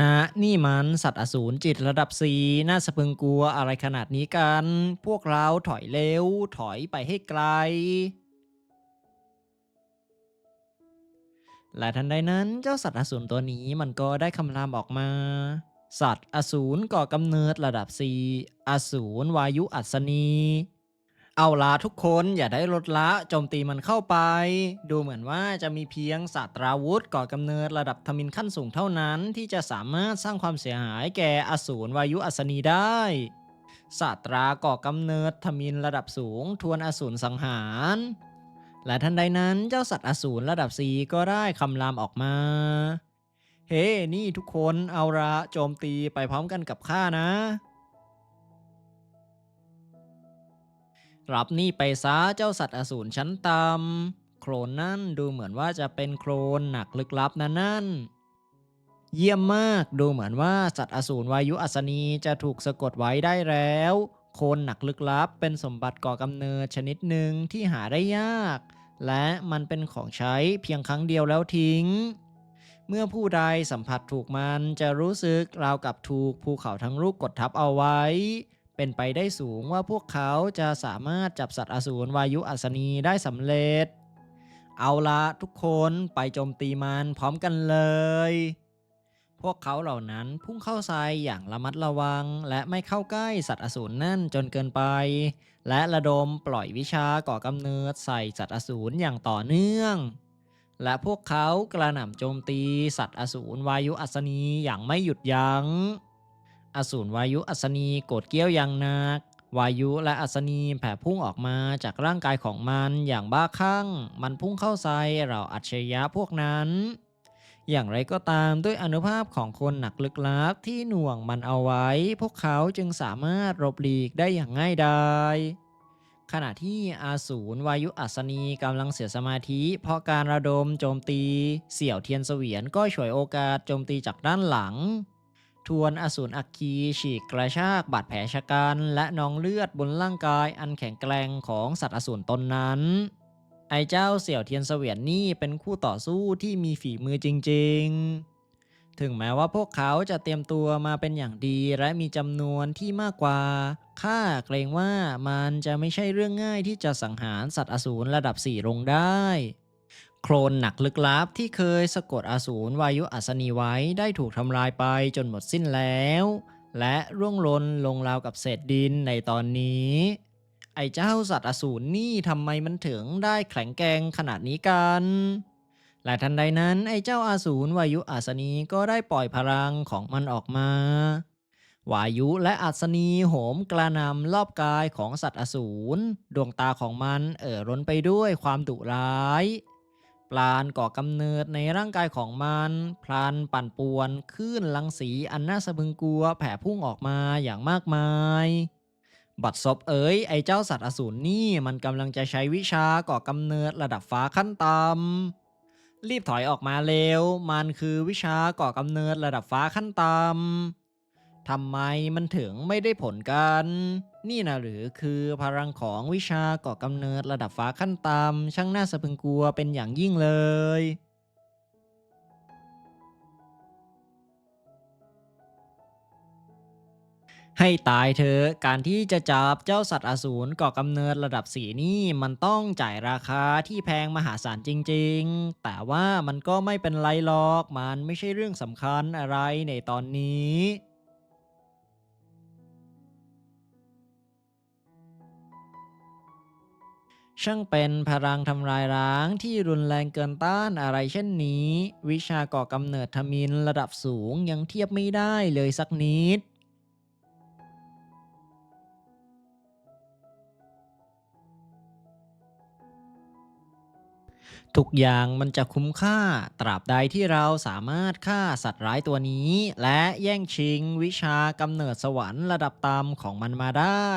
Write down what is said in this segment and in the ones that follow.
นะนี่มันสัตว์อสูรจิตระดับสีน่าสะพึงกลัวอะไรขนาดนี้กัน พวกเราถอยเร็ว ถอยไปให้ไกล และทันใดนั้นเจ้าสัตว์อสูรตัวนี้มันก็ได้คำรามออกมา สัตว์อสูรก่อกำเนิดระดับสีอสูรวายุอัศนี เอาละทุกคนอย่าได้ลดละโจมตีมันเข้าไป ดูเหมือนว่าจะมีเพียงศาสตราวุธก่อกำเนิดระดับทมินขั้นสูงเท่านั้น ที่จะสามารถสร้างความเสียหายแก่อสูรวายุอัศนีได้ศาสตราก่อกำเนิดทมินระดับสูงทวนอสูรสังหาร และทันใดนั้นเจ้าสัตว์อสูรระดับสีก็ได้คำรามออกมา เฮ้นี่ทุกคนเอาละโจมตีไปพร้อมกันกับข้านะ รับนี่ไปซะเจ้าสัตว์อสูรชั้นต่ำโครนนั่นดูเหมือนว่าจะเป็นโครนหนักลึกลับนะนั่น เยี่ยมมากดูเหมือนว่าสัตว์อสูรวายุอัศนีจะถูกสะกดไว้ได้แล้ว โคลนหนักลึกลับ เป็นสมบัติก่อกำเนิดชนิดหนึ่งที่หาได้ยาก และมันเป็นของใช้เพียงครั้งเดียวแล้วทิ้ง เมื่อผู้ใดสัมผัสถูกมันจะรู้สึกราวกับถูกภูเขาทั้งลูกกดทับเอาไว้ เป็นไปได้สูงว่าพวกเขาจะสามารถจับสัตว์อสูรวายุอัศนีได้สำเร็จ เอาละทุกคนไปโจมตีมันพร้อมกันเลย พวกเขาเหล่านั้นพุ่งเข้าใส่อย่างระมัดระวัง และไม่เข้าใกล้สัตว์อสูรนั่นจนเกินไป และระดมปล่อยวิชาก่อกำเนิดใส่สัตว์อสูรอย่างต่อเนื่อง และพวกเขากระหน่ำโจมตีสัตว์อสูรวายุอัศนีอย่างไม่หยุดยัง้ง อสูรวายุอัศนีโกรธเกี้ยวอย่างหนัก วายุและอัศนีแผ่พุ่งออกมาจากร่างกายของมันอย่างบ้าคลั่ง มันพุ่งเข้าใส่เราอัจฉริยะพวกนั้น อย่างไรก็ตามด้วยอนุภาพของคนหนักลึกลับที่หน่วงมันเอาไว้ พวกเขาจึงสามารถหลบหลีกได้อย่างง่ายดายขณะที่อาสูรวายุอัศนีกำลังเสียสมาธิ เพราะการระดมโจมตี เสี่ยวเทียนเสวียนก็ฉวยโอกาสโจมตีจากด้านหลัง ทวนอสูรอัคคีฉีกกระชากบาดแผลชะกันและนองเลือดบนร่างกายอันแข็งแกร่งของสัตว์อสูรตนนั้น ไอเจ้าเสี่ยวเทียนเสวียนนี่เป็นคู่ต่อสู้ที่มีฝีมือจริง ๆ ถึงแม้ว่าพวกเขาจะเตรียมตัวมาเป็นอย่างดีและมีจำนวนที่มากกว่า ข้าเกรงว่ามันจะไม่ใช่เรื่องง่ายที่จะสังหารสัตว์อสูรระดับสี่ลงได้ โครนหนักลึกลับที่เคยสะกดอสูรวายุอัศนีไว้ได้ถูกทำลายไปจนหมดสิ้นแล้ว และร่วงหล่นลงราวกับเศษดินในตอนนี้ ไอ้เจ้าสัตว์อสูรนี่ทำไมมันถึงได้แข็งแกร่งขนาดนี้กัน และทันใดนั้นไอ้เจ้าอาสูรวายุอัศนีก็ได้ปล่อยพลังของมันออกมาวายุและอัศนีโหมกระนำรอบกายของสัตว์อสูร ดวงตาของมันเอ่อร้นไปด้วยความดุร้าย ปราณก่อกำเนิดในร่างกายของมัน พลันปั่นป่วนคลื่นลังสีอันน่าสะพึงกลัวแผ่พุ่งออกมาอย่างมากมาย บัดซบเอ๋ยไอเจ้าสัตว์อสูรนี่มันกำลังจะใช้วิชาก่อกำเนิดระดับฟ้าขั้นต่ำรีบถอยออกมาเร็ว มันคือวิชาก่อกำเนิดระดับฟ้าขั้นต่ำทำไมมันถึงไม่ได้ผลกัน นี่นะหรือคือพลังของวิชาก่อกำเนิดระดับฟ้าขั้นต่ำช่างน่าสะพรึงกลัวเป็นอย่างยิ่งเลย ให้ตายเถอะการที่จะจับเจ้าสัตว์อสูรก่อกำเนิดระดับสีนี่มันต้องจ่ายราคาที่แพงมหาศาลจริงๆ แต่ว่ามันก็ไม่เป็นไรหรอกมันไม่ใช่เรื่องสำคัญอะไรในตอนนี้ ช่างเป็นพลังทำลายล้างที่รุนแรงเกินต้านอะไรเช่นนี้ วิชาก่อกำเนิดทมินระดับสูงยังเทียบไม่ได้เลยสักนิด ทุกอย่างมันจะคุ้มค่าตราบใดที่เราสามารถฆ่าสัตว์ร้ายตัวนี้ และแย่งชิงวิชากำเนิดสวรรค์ระดับต่ำของมันมาได้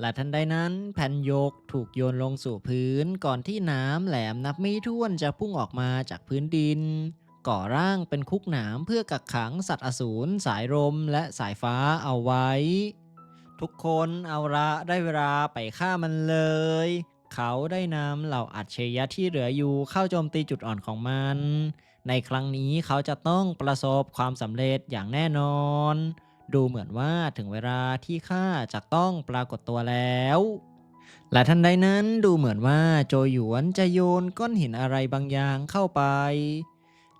และทันใดนั้นแผ่นยกถูกโยนลงสู่พื้นก่อนที่น้ำแหลมนับไม่ถ้วนจะพุ่งออกมาจากพื้นดิน ก่อร่างเป็นคุกหนามเพื่อกักขังสัตว์อสูรสายลมและสายฟ้าเอาไว้ ทุกคนเอาละได้เวลาไปฆ่ามันเลย เขาได้นำเหล่าอัจฉริยะที่เหลืออยู่เข้าโจมตีจุดอ่อนของมัน ในครั้งนี้เขาจะต้องประสบความสำเร็จอย่างแน่นอน ดูเหมือนว่าถึงเวลาที่ข้าจะต้องปรากฏตัวแล้ว และทันใดนั้นดูเหมือนว่าโจหยวนจะโยนก้อนหินอะไรบางอย่างเข้าไป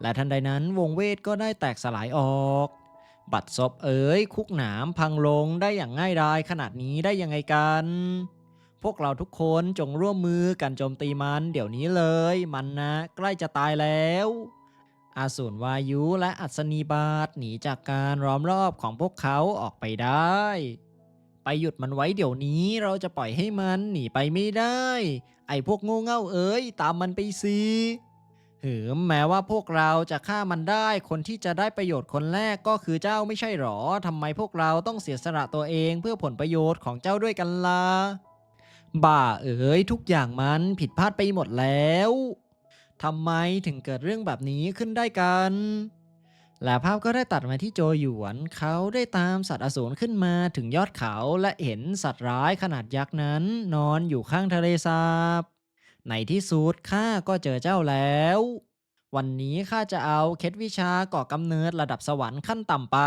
และทันใดนั้นวงเวทก็ได้แตกสลายออก บัดซบเอ๋ยคุกหนามพังลงได้อย่างง่ายดายขนาดนี้ได้ยังไงกัน พวกเราทุกคนจงร่วมมือกันโจมตีมันเดี๋ยวนี้เลย มันนะใกล้จะตายแล้ว อาสูรวายุและอัศนีบาทหนีจากการล้อมรอบของพวกเขาออกไปได้ ไปหยุดมันไว้เดี๋ยวนี้เราจะปล่อยให้มันหนีไปไม่ได้ ไอ้พวกโง่เง่าเอ๋ยตามมันไปสิหืมแม้ว่าพวกเราจะฆ่ามันได้ คนที่จะได้ประโยชน์คนแรกก็คือเจ้าไม่ใช่หรอทำไมพวกเราต้องเสียสละตัวเองเพื่อผลประโยชน์ของเจ้าด้วยกันล่ะ บ่าเอ๋ยทุกอย่างมันผิดพลาดไปหมดแล้ว ทำไมถึงเกิดเรื่องแบบนี้ขึ้นได้กัน และภาพก็ได้ตัดมาที่โจหยวน เขาได้ตามสัตว์อสูรขึ้นมาถึงยอดเขาและเห็นสัตว์ร้ายขนาดยักษ์นั้น นอนอยู่ข้างทะเลสาบ ในที่สุดข้าก็เจอเจ้าแล้ว วันนี้ข้าจะเอาเคล็ดวิชาก่อกำเนิดระดับสวรรค์ขั้นต่ำไป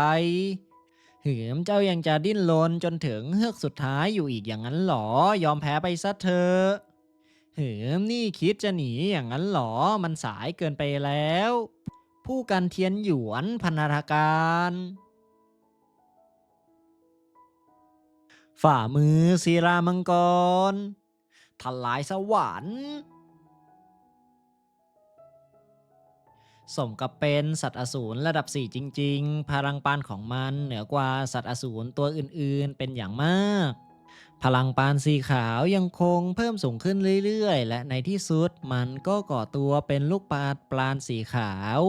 หืมเจ้ายังจะดิ้นรนจนถึงเฮือกสุดท้ายอยู่อีกอย่างนั้นหรอ ยอมแพ้ไปซะเถอะ เหืมนี่คิดจะหนีอย่างนั้นหรอ มันสายเกินไปแล้ว ผู้กันเทียนหยวนพันธการ ฝ่ามือศิรามังกรทลายสวรรค์สมกับเป็นสัตว์อสูรระดับ 4 จริง ๆ พลังปานของมันเหนือกว่าสัตว์อสูรตัวอื่น ๆ เป็นอย่างมาก พลังปานสีขาวยังคงเพิ่มสูงขึ้นเรื่อยๆ และในที่สุดมันก็ก่อตัวเป็นลูกปัดปลานสีขาว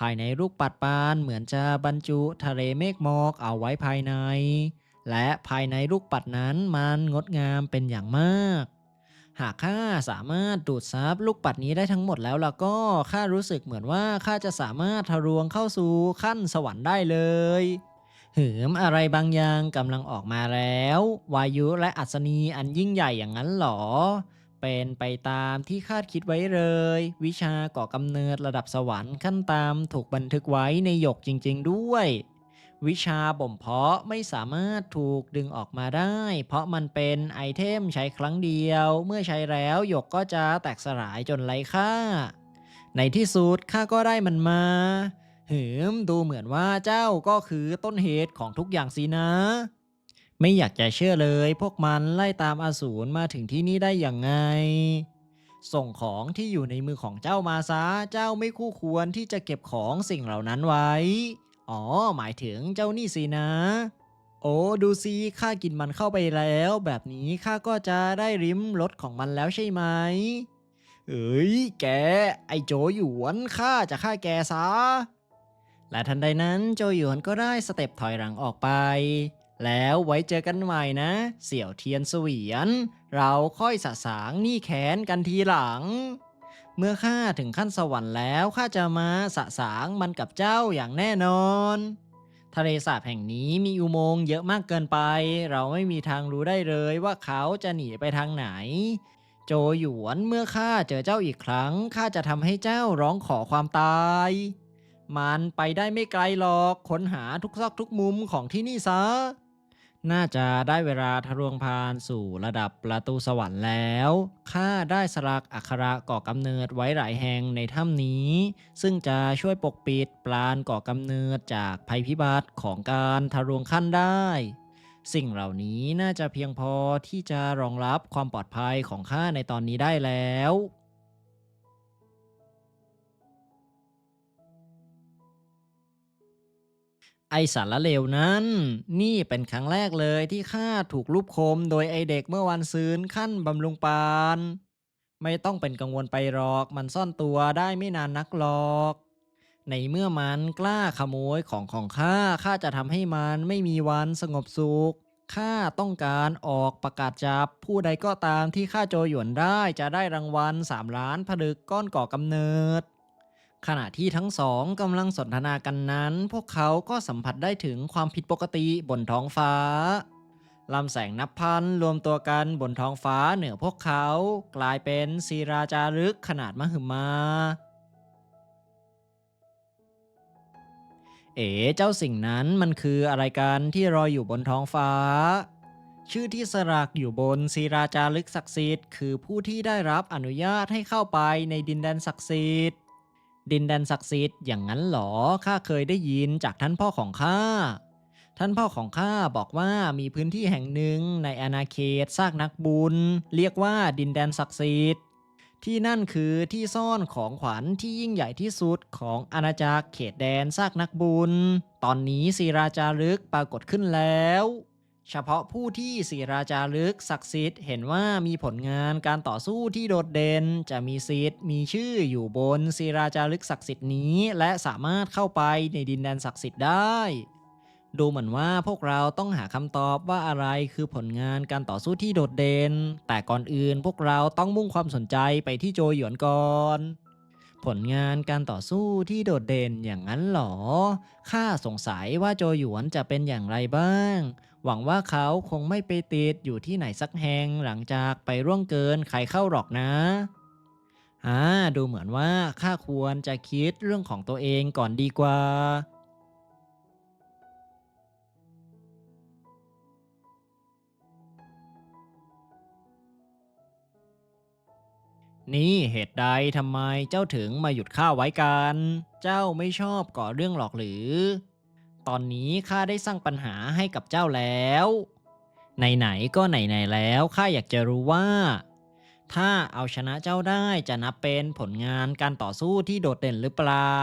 ภายในลูกปัดปานเหมือนจะบรรจุทะเลเมฆหมอกเอาไว้ภายใน และภายในลูกปัดนั้นมันงดงามเป็นอย่างมาก หากข้าสามารถดูดซับลูกปัดนี้ได้ทั้งหมดแล้วล่ะก็ข้ารู้สึกเหมือนว่าข้าจะสามารถทะลวงเข้าสู่ขั้นสวรรค์ได้เลย หืมอะไรบางอย่างกำลังออกมาแล้ว วายุและอัศนีอันยิ่งใหญ่อย่างนั้นหรอ เป็นไปตามที่คาดคิดไว้เลย วิชาก่อกำเนิดระดับสวรรค์ขั้นตามถูกบันทึกไว้ในหยกจริง ๆ ด้วย วิชาบ่มเพาะไม่สามารถถูกดึงออกมาได้ เพราะมันเป็นไอเทมใช้ครั้งเดียว เมื่อใช้แล้วหยกก็จะแตกสลายจนไร้ค่า ในที่สุดข้าก็ได้มันมา หืมดูเหมือนว่าเจ้าก็คือต้นเหตุของทุกอย่างสินะ ไม่อยากจะเชื่อเลย พวกมันไล่ตามอสูรมาถึงที่นี่ได้อย่างไง ส่งของที่อยู่ในมือของเจ้ามาซะเจ้าไม่คู่ควรที่จะเก็บของสิ่งเหล่านั้นไว้ อ๋อ หมายถึงเจ้านี่สินะ โอ้ดูสิข้ากินมันเข้าไปแล้ว แบบนี้ข้าก็จะได้ริมรสของมันแล้วใช่ไหมเอ้ยแก ไอโจหยวนข้าจะฆ่าแกซะ และทันใดนั้นโจหยวนก็ได้สเต็ปถอยหลังออกไป แล้วไว้เจอกันใหม่นะ เสี่ยวเทียนเสวียน เราค่อยสะสางหนี่แค้นกันทีหลัง เมื่อข้าถึงขั้นสวรรค์แล้วข้าจะมาสะสางมันกับเจ้าอย่างแน่นอน ทะเลสาบแห่งนี้มีอุโมงค์เยอะมากเกินไป เราไม่มีทางรู้ได้เลยว่าเขาจะหนีไปทางไหนโจหยวนเมื่อข้าเจอเจ้าอีกครั้งข้าจะทำให้เจ้าร้องขอความตาย มันไปได้ไม่ไกลหรอกค้นหาทุกซอกทุกมุมของที่นี่ซะ น่าจะได้เวลาทะลวงพานสู่ระดับประตูสวรรค์แล้วข้าได้สลักอักขระก่อกำเนิดไว้หลายแห่งในถ้ำนี้ ซึ่งจะช่วยปกปิดปลานก่อกำเนิดจากภัยพิบัติของการทะลวงขั้นได้ สิ่งเหล่านี้น่าจะเพียงพอที่จะรองรับความปลอดภัยของข้าในตอนนี้ได้แล้ว ไอสารละเลวนั้น นี่เป็นครั้งแรกเลยที่ข้าถูกลูบคมโดยไอเด็กเมื่อวันซืนขั้นบำรุงปาน ไม่ต้องเป็นกังวลไปหรอก มันซ่อนตัวได้ไม่นานนักหรอก ในเมื่อมันกล้าขโมยของของข้าข้าจะทำให้มันไม่มีวันสงบสุขข้าต้องการออกประกาศจับ ผู้ใดก็ตามที่ข้าโจหยวนได้จะได้รางวัล3ล้านผลึกก้อนก่อกำเนิด ขณะที่ทั้งสองกำลังสนทนากันนั้น พวกเขาก็สัมผัสได้ถึงความผิดปกติบนท้องฟ้าลำแสงนับพันรวมตัวกันบนท้องฟ้าเหนือพวกเขา กลายเป็นศิราจารึกขนาดมหึมา เอ๋เจ้าสิ่งนั้นมันคืออะไรกันที่รอยอยู่บนท้องฟ้า ชื่อที่สลักอยู่บนศิราจารึกศักดิ์สิทธิ์คือผู้ที่ได้รับอนุญาตให้เข้าไปในดินแดนศักดิ์สิทธิ์ ดินแดนศักดิ์สิทธิ์อย่างนั้นเหรอข้าเคยได้ยินจากท่านพ่อของข้า ท่านพ่อของข้าบอกว่ามีพื้นที่แห่งหนึ่งในอาณาเขตซากนักบุญ เรียกว่าดินแดนศักดิ์สิทธิ์ที่นั่นคือที่ซ่อนของขวัญที่ยิ่งใหญ่ที่สุดของอาณาจักรเขตแดนซากนักบุญ ตอนนี้ศิราจารึกปรากฏขึ้นแล้ว เฉพาะผู้ที่ศิราจารึกศักดิ์สิทธิ์เห็นว่ามีผลงานการต่อสู้ที่โดดเด่นจะมีสิทธิ์มีชื่ออยู่บนศิราจารึกศักดิ์สิทธิ์นี้ และสามารถเข้าไปในดินแดนศักดิ์สิทธิ์ได้ ดูเหมือนว่าพวกเราต้องหาคำตอบว่าอะไรคือผลงานการต่อสู้ที่โดดเด่นแต่ก่อนอื่นพวกเราต้องมุ่งความสนใจไปที่โจหยวนก่อน ผลงานการต่อสู้ที่โดดเด่นอย่างนั้นหรอ ข้าสงสัยว่าโจหยวนจะเป็นอย่างไรบ้าง หวังว่าเขาคงไม่ไปติดอยู่ที่ไหนสักแห่งหลังจากไปร่วงเกินใครเข้าหรอกนะอ่าดูเหมือนว่าข้าควรจะคิดเรื่องของตัวเองก่อนดีกว่า นี่เหตุใดทำไมเจ้าถึงมาหยุดข้าไว้กัน เจ้าไม่ชอบก่อเรื่องหรอกหรือ ตอนนี้ข้าได้สร้างปัญหาให้กับเจ้าแล้ว ไหนๆก็ไหนๆแล้วข้าอยากจะรู้ว่า ถ้าเอาชนะเจ้าได้จะนับเป็นผลงานการต่อสู้ที่โดดเด่นหรือเปล่า